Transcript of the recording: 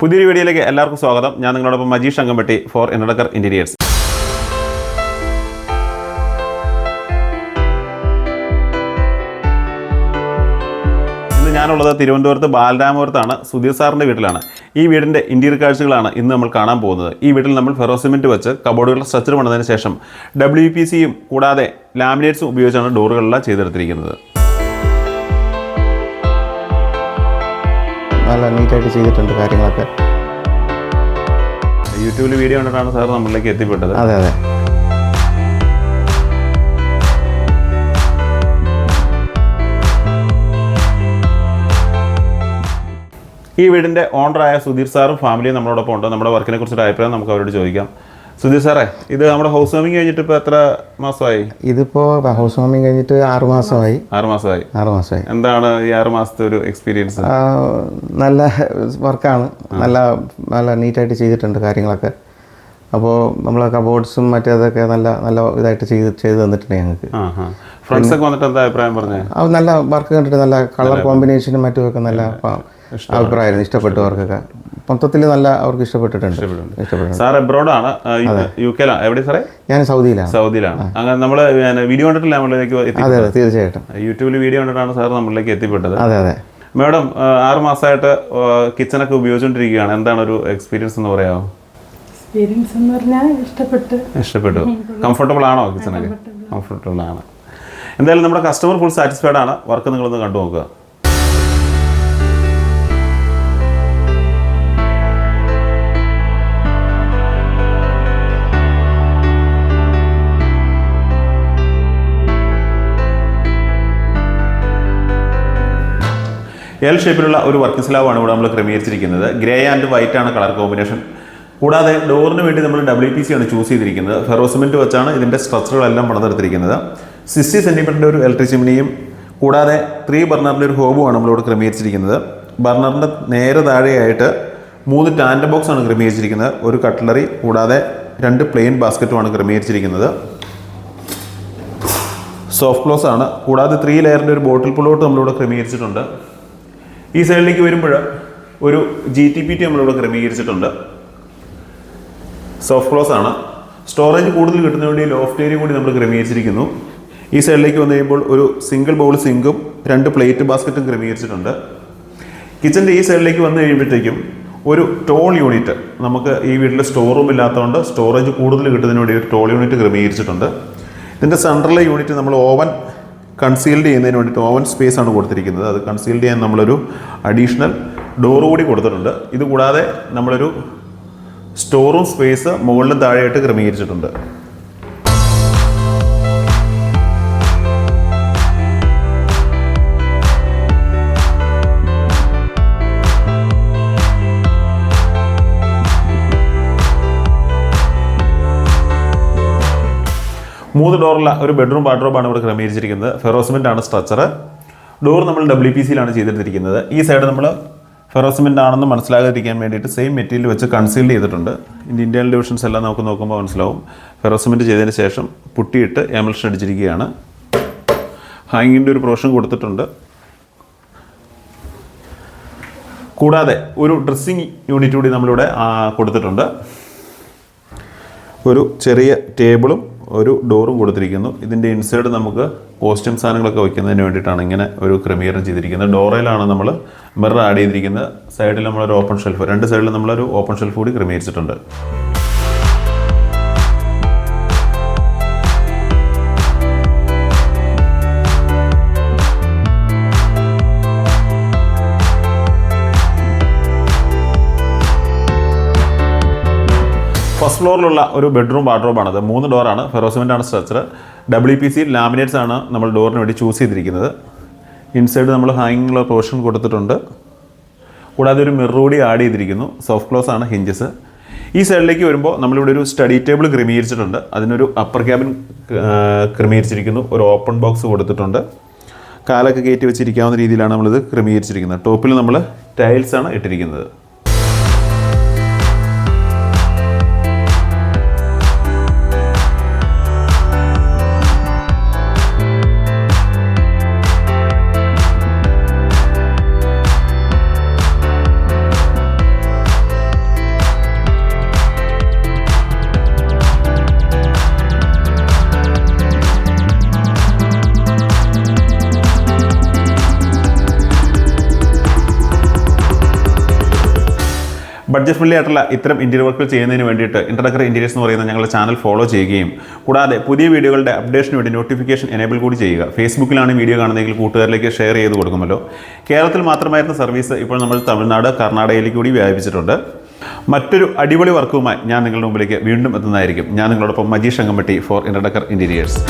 പുതിയൊരു വീഡിയോയിലേക്ക് എല്ലാവർക്കും സ്വാഗതം. ഞാൻ നിങ്ങളോടൊപ്പം Majeesh Angampatti for introducer interiors ഇന്ന് ഞാനുള്ളത് തിരുവനന്തപുരത്ത് ബാലരാമപുരത്താണ് സുധീർ സാറിന്റെ വീട്ടിലാണ്. ഈ വീടിന്റെ ഇന്റീരിയർ കാഴ്ചകളാണ് ഇന്ന് നമ്മൾ കാണാൻ പോകുന്നത്. ഈ വീട്ടിൽ നമ്മൾ ഫെറോ സിമെന്റ് വെച്ച് കബോർഡുകളുടെ സ്ട്രക്ചർ പണിതതിന് ശേഷം ഡബ്ല്യു പി സിയും കൂടാതെ ലാമിനേറ്റ്സും ഉപയോഗിച്ചാണ് ഡോറുകളെല്ലാം ചെയ്തെടുത്തിരിക്കുന്നത്. നല്ല നീറ്റായിട്ട് ചെയ്തിട്ടുണ്ട് കാര്യങ്ങളൊക്കെ. യൂട്യൂബിൽ വീഡിയോ കണ്ടിട്ടാണ് സാർ നമ്മളിലേക്ക് എത്തിപ്പെട്ടത്. അതെ അതെ. ഈ വീടിന്റെ ഓണറായ സുധീർ സാറും ഫാമിലിയും നമ്മളോടൊപ്പം ഉണ്ട്. നമ്മുടെ വർക്കിനെ കുറിച്ചൊരു അഭിപ്രായം നമുക്ക് അവരോട് ചോദിക്കാം. സുധീർ സാറേ ഇത് നമ്മുടെ ഹൗസ് വാമിങ് കഴിഞ്ഞിട്ട് ഇപ്പോൾ എത്ര മാസമായി? ഇതിപ്പോ ഹൗസ് വാമിങ് കഴിഞ്ഞിട്ട് ആറ് മാസമായി. ആറ് മാസമായി. ആറ് മാസമായി. എന്താണ് ഈ ആറ് മാസത്തെ ഒരു എക്സ്പീരിയൻസ് നല്ല വർക്കാണ് നല്ല നല്ല നീറ്റായിട്ട് ചെയ്തിട്ടുണ്ട് കാര്യങ്ങളൊക്കെ. അപ്പോൾ നമ്മൾ കബോർഡ്സും മറ്റേതൊക്കെ നല്ല നല്ല ഇതായിട്ട് ചെയ്ത് ചെയ്ത് തന്നിട്ടുണ്ട് ഞങ്ങൾക്ക്. ഫ്രണ്ട്സ് ഒക്കെ വന്നിട്ട് എന്താ അഭിപ്രായം പറഞ്ഞത് അത് നല്ല വർക്ക് കണ്ടിട്ട് നല്ല കളർ കോമ്പിനേഷനും മറ്റുമൊക്കെ നല്ല അഭിപ്രായമായിരുന്നു ഇഷ്ടപ്പെട്ടു അവർക്കൊക്കെ. മൊത്തത്തിൽ നല്ല അവർക്ക് ഇഷ്ടപ്പെട്ടിട്ടുണ്ട്. ഇഷ്ടപ്പെട്ടിട്ടുണ്ട്. സാർ എബ്രോഡ് ആണ്. യു കെയിലാണ് എവിടെ സാറേ? ഞാൻ സൗദിയിലാണ്. സൗദിയിലാണ്. അങ്ങനെ നമ്മൾ വീഡിയോ കണ്ടിട്ടില്ല നമ്മളിലേക്ക് എത്തി അതെ അതെ തീർച്ചയായിട്ടും. യൂട്യൂബിൽ വീഡിയോ കണ്ടിട്ടാണ് സാർ നമ്മളിലേക്ക് എത്തിപ്പെട്ടത്. അതെ അതെ. മാഡം ആറ് മാസമായിട്ട് കിച്ചണൊക്കെ ഉപയോഗിച്ചുകൊണ്ടിരിക്കുകയാണ് എന്താണ് ഒരു എക്സ്പീരിയൻസ് എന്ന് പറയാമോ എക്സ്പീരിയൻസ് എന്ന് പറഞ്ഞാൽ ഇഷ്ടപ്പെട്ടു. ഇഷ്ടപ്പെട്ടു. കംഫർട്ടബിൾ ആണോ കിച്ചണൊക്കെ കംഫർട്ടബിൾ ആണ്. എന്തായാലും നമ്മുടെ കസ്റ്റമർ ഫുൾ സാറ്റിസ്ഫൈഡ് ആണ്. വർക്ക് നിങ്ങളൊന്ന് കണ്ടു നോക്കുക എൽ ഷേപ്പിലുള്ള ഒരു വർക്കിംഗ് സ്ലാബാണ് ഇവിടെ നമ്മൾ ക്രമീകരിച്ചിരിക്കുന്നത്. ഗ്രേ ആൻഡ് വൈറ്റ് ആണ് കളർ കോമ്പിനേഷൻ കൂടാതെ ഡോറിന് വേണ്ടി നമ്മൾ ഡബ്ല്യു പി സി ആണ് ചൂസ് ചെയ്തിരിക്കുന്നത്. ഫെറോസിമെന്റ് വെച്ചാണ് ഇതിന്റെ സ്ട്രക്ചറുകളെല്ലാം പണിതെടുത്തിരിക്കുന്നത്. സിക്സ്റ്റി സെന്റിമീറ്ററിന്റെ ഒരു ഇലക്ട്രിക് ചിമ്മിനിയും കൂടാതെ ത്രീ ബർണറിന്റെ ഒരു ഹോബുമാണ് നമ്മളിവിടെ ക്രമീകരിച്ചിരിക്കുന്നത്. ബർണറിന്റെ നേരെ താഴെയായിട്ട് മൂന്ന് ടാൻഡ് ബോക്സ് ആണ് ക്രമീകരിച്ചിരിക്കുന്നത്. ഒരു കട്ട്ലറി കൂടാതെ രണ്ട് പ്ലെയിൻ ബാസ്ക്കറ്റുമാണ് ക്രമീകരിച്ചിരിക്കുന്നത്. സോഫ്റ്റ് ക്ലോസ് ആണ്. കൂടാതെ ത്രീ ലെയറിന്റെ ഒരു ബോട്ടിൽ പുള്ളോട്ട് നമ്മളിവിടെ ക്രമീകരിച്ചിട്ടുണ്ട്. ഈ സൈഡിലേക്ക് വരുമ്പോൾ ഒരു ജി ടി പി ടി നമ്മളിവിടെ ക്രമീകരിച്ചിട്ടുണ്ട്. സോഫ്റ്റ് ക്ലോസ് ആണ്. സ്റ്റോറേജ് കൂടുതൽ കിട്ടുന്ന വേണ്ടി ലോഫ്റ്റ് ഏരിയ കൂടി നമ്മൾ ക്രമീകരിച്ചിരിക്കുന്നു. ഈ സൈഡിലേക്ക് വന്നു കഴിയുമ്പോൾ ഒരു സിംഗിൾ ബൗൾ സിങ്കും രണ്ട് പ്ലേറ്റ് ബാസ്ക്കറ്റും ക്രമീകരിച്ചിട്ടുണ്ട്. കിച്ചന്റെ ഈ സൈഡിലേക്ക് വന്നു കഴിയുമ്പോഴത്തേക്കും ഒരു ടോൾ യൂണിറ്റ് നമുക്ക് ഈ വീട്ടിൽ സ്റ്റോർ റൂം ഇല്ലാത്തതുകൊണ്ട് സ്റ്റോറേജ് കൂടുതൽ കിട്ടുന്നതിന് വേണ്ടി ഒരു ടോൾ യൂണിറ്റ് ക്രമീകരിച്ചിട്ടുണ്ട്. ഇതിന്റെ സെൻട്രലിലെ യൂണിറ്റ് നമ്മൾ ഓവൻ കൺസീൽഡ് ചെയ്യുന്നതിന് വേണ്ടിയിട്ട് ഓവൻ സ്പേസ് ആണ് കൊടുത്തിരിക്കുന്നത്. അത് കൺസീൽഡ് ചെയ്യാൻ നമ്മളൊരു അഡീഷണൽ ഡോർ കൂടി കൊടുത്തിട്ടുണ്ട്. ഇതുകൂടാതെ നമ്മളൊരു സ്റ്റോർ റൂം സ്പേസ് മുകളിലും താഴെയായിട്ട് ക്രമീകരിച്ചിട്ടുണ്ട്. മൂന്ന് ഡോറുള്ള ഒരു ബെഡ്റൂം വാർഡ്രോബാണ് ഇവിടെ ക്രമീകരിച്ചിരിക്കുന്നത്. ഫെറോസിമെന്റ് ആണ് സ്ട്രക്ചർ ഡോർ നമ്മൾ ഡബ്ല്യു പി സിയിലാണ് ചെയ്തെടുത്തിരിക്കുന്നത് ഈ സൈഡ് നമ്മൾ ഫെറോസിമെന്റ് ആണെന്ന് മനസ്സിലാകാതിരിക്കാൻ വേണ്ടിയിട്ട് സെയിം മെറ്റീരിയൽ വെച്ച് കൺസീൽ ചെയ്തിട്ടുണ്ട്. ഇന്ത്യൻ ഡിവിഷൻസ് എല്ലാം നമുക്ക് നോക്കുമ്പോൾ മനസ്സിലാവും. ഫെറോസിമെന്റ് ചെയ്തതിന് ശേഷം പുട്ടിയിട്ട് എമൽഷൻ അടിച്ചിരിക്കുകയാണ്. ഹാങ്ങിന്റെ ഒരു പ്രൊഷൻ കൊടുത്തിട്ടുണ്ട്. കൂടാതെ ഒരു ഡ്രസ്സിങ് യൂണിറ്റ് കൂടി നമ്മളിവിടെ കൊടുത്തിട്ടുണ്ട്. ഒരു ചെറിയ ടേബിളും ഒരു ഡോറും കൊടുത്തിരിക്കുന്നു. ഇതിന്റെ ഇൻസൈഡ് നമുക്ക് കോസ്റ്റ്യൂം സാധനങ്ങളൊക്കെ വയ്ക്കുന്നതിന് വേണ്ടിയിട്ടാണ് ഇങ്ങനെ ഒരു ക്രമീകരണം ചെയ്തിരിക്കുന്നത്. ഡോറയിലാണ് നമ്മൾ മിറർ ആഡ് ചെയ്തിരിക്കുന്നത്. സൈഡിൽ നമ്മളൊരു ഓപ്പൺ ഷെൽഫ് രണ്ട് സൈഡിൽ നമ്മളൊരു ഓപ്പൺ ഷെൽഫ് കൂടി ക്രമീകരിച്ചിട്ടുണ്ട്. ഫസ്റ്റ് ഫ്ലോറിലുള്ള ഒരു ബെഡ്റൂം വാർഡ്രോബാണ് അത്. മൂന്ന് ഡോറാണ്. ഫെറോസിമെന്റ് ആണ് structure W P C laminates ആണ് നമ്മൾ ഡോറിന് വേണ്ടി ചൂസ് ചെയ്തിരിക്കുന്നത്. ഇൻസൈഡ് നമ്മൾ ഹാങ്ങിങ്ങുള്ള പോർഷൻ കൊടുത്തിട്ടുണ്ട്. കൂടാതെ ഒരു മിറൂടി ആഡ് ചെയ്തിരിക്കുന്നു. സോഫ്റ്റ് ക്ലോസ് ആണ് ഹിഞ്ചസ്. ഈ സൈഡിലേക്ക് വരുമ്പോൾ നമ്മളിവിടെ ഒരു സ്റ്റഡി ടേബിൾ ക്രമീകരിച്ചിട്ടുണ്ട്. അതിനൊരു അപ്പർ ക്യാബിൻ ക്രമീകരിച്ചിരിക്കുന്നു. ഒരു ഓപ്പൺ ബോക്സ് കൊടുത്തിട്ടുണ്ട്. കാലൊക്കെ കയറ്റി വെച്ചിരിക്കാവുന്ന രീതിയിലാണ് നമ്മളിത് ക്രമീകരിച്ചിരിക്കുന്നത്. ടോപ്പിൽ നമ്മൾ ടൈൽസ് ആണ് ഇട്ടിരിക്കുന്നത്. ബഡ്ജറ്റ് ഫ്രണ്ട്ലി ആയിട്ടുള്ള ഇത്തരം ഇന്റീരിയർ വർക്കുകൾ ചെയ്യുന്നതിന് വേണ്ടിയിട്ട് ഇൻട്രഡക്കർ ഇന്റീരിയേഴ്സ് എന്ന് പറയുന്ന ഞങ്ങളുടെ ചാനൽ ഫോളോ ചെയ്യുകയും കൂടാതെ പുതിയ വീഡിയോകളുടെ അപ്ഡേഷന് വേണ്ടി നോട്ടിഫിക്കേഷൻ എനേബിൾ കൂടി ചെയ്യുക. ഫേസ്ബുക്കിലാണ് വീഡിയോ കാണുന്നതെങ്കിൽ കൂട്ടുകാരിലേക്ക് ഷെയർ ചെയ്ത് കൊടുക്കുമല്ലോ. കേരളത്തിൽ മാത്രമായിരുന്ന സർവീസ് ഇപ്പോൾ നമ്മൾ തമിഴ്നാട് കർണാടകയിലേക്ക് കൂടി വ്യാപിച്ചിട്ടുണ്ട് മറ്റൊരു അടിപൊളി വർക്കുമായി ഞാൻ നിങ്ങളുടെ മുമ്പിലേക്ക് വീണ്ടും എത്തുന്നതായിരിക്കും. ഞാൻ നിങ്ങളോടൊപ്പം Majeesh Angampatti for introducer interiors